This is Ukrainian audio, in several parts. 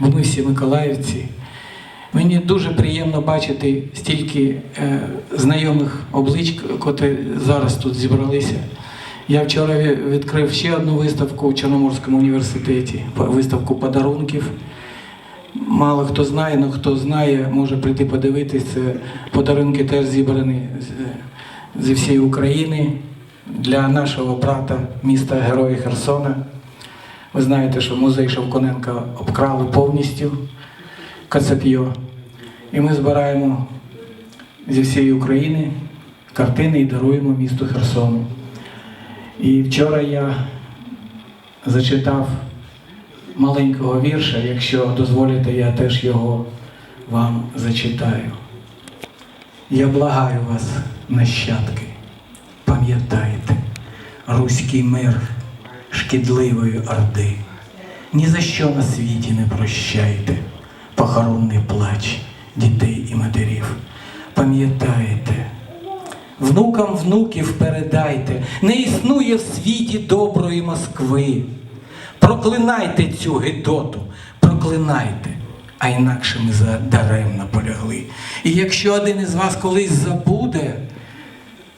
бо ми всі миколаївці. Мені дуже приємно бачити стільки е, знайомих облич, котрі зараз тут зібралися. Я вчора відкрив ще одну виставку у Чорноморському університеті, виставку подарунків. Мало хто знає, але хто знає, може прийти подивитися. Подарунки теж зібрані зі всієї України для нашого брата міста Героя Херсона. Ви знаєте, що музей Шевконенка обкрали повністю Кацап'йо. І ми збираємо зі всієї України картини і даруємо місту Херсону. І вчора я зачитав маленького вірша, якщо дозволите, я теж його вам зачитаю. Я благаю вас, нащадки, пам'ятайте, руський мир шкідливої орди. Ні за що на світі не прощайте похоронний плач дітей і матерів. Пам'ятайте, внукам внуків передайте, не існує в світі доброї Москви. Проклинайте цю гидоту, проклинайте, а інакше ми за- даремно полягли. І якщо один із вас колись забуде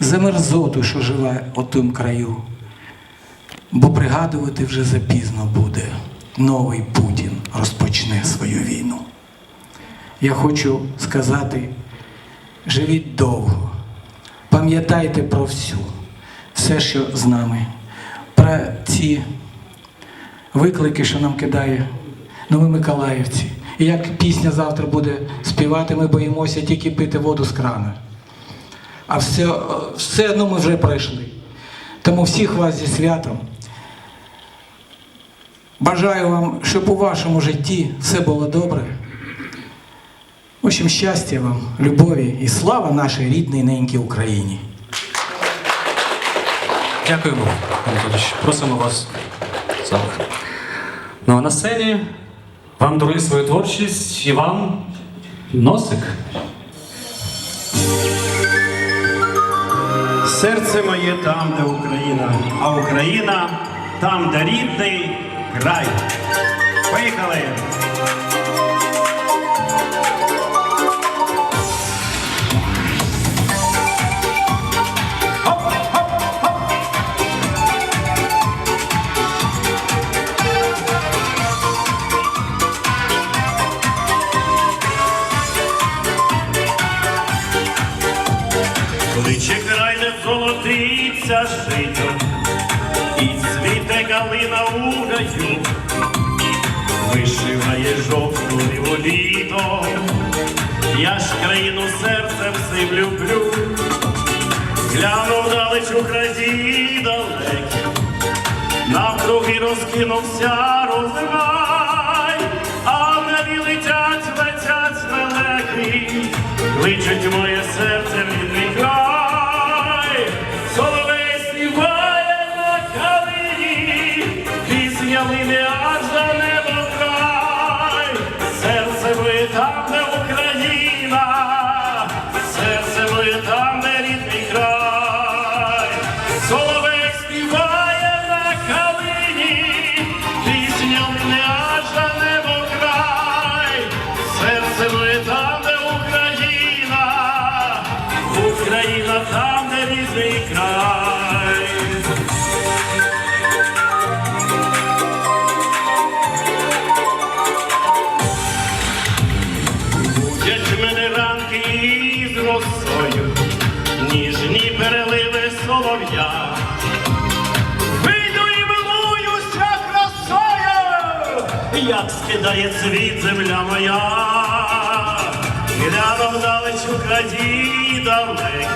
за мерзоту, що живе у тим краю, бо пригадувати вже запізно буде. Новий Путін розпочне свою війну. Я хочу сказати, живіть довго, пам'ятайте про всю, все, що з нами, про ці виклики, що нам кидає нові Миколаївці. І як пісня завтра буде співати, ми боїмося тільки пити воду з крана. А все, все одно ми вже пройшли. Тому всіх вас зі святом. Бажаю вам, щоб у вашому житті все було добре. В общем, щастя вам, любові і слава нашій рідній ненькій Україні. Дякуємо, Анатолійович. Просимо вас в. Ну а на сцені вам дарує свою творчість Іван Носик. Серце моє там, де Україна, а Україна там, де рідний край. Поїхали! Кличе край, де золотиться жито, калина у гаю, вишиває жовту літо, я ж країну серцем сим люблю, глянув далеч у краї далекі, навкруги розкинувся розрай, а в небі летять, летять лелеки, кличуть моє серце переливи. Вийду і милуюся красою, як скидає цвіт земля моя. Глянув далеч у краї далекий,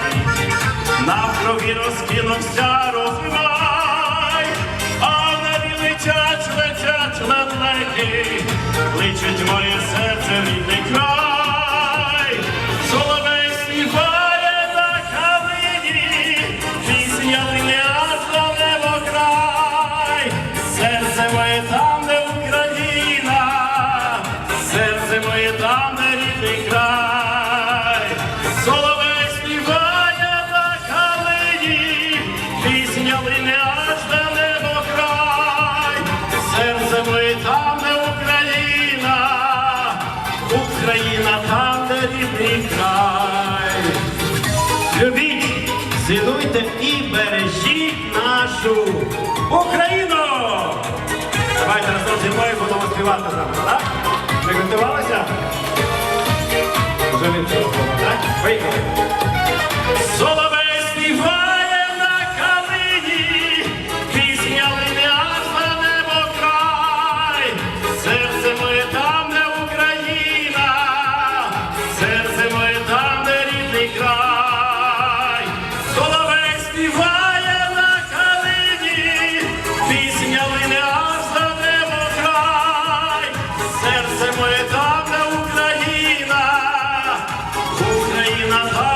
навкруги розкинувся розмай, а небі летять, летять лелеки, кличуть моє серце рідний край, лине аж до небо край, серце моє там, де Україна, Україна, там, де рідний край. Любіть, цінуйте і бережіть нашу Україну! Давайте разом зі мною будемо співати зараз, так? Ми готувалися? Вже від цього, так? Поїхали. Now.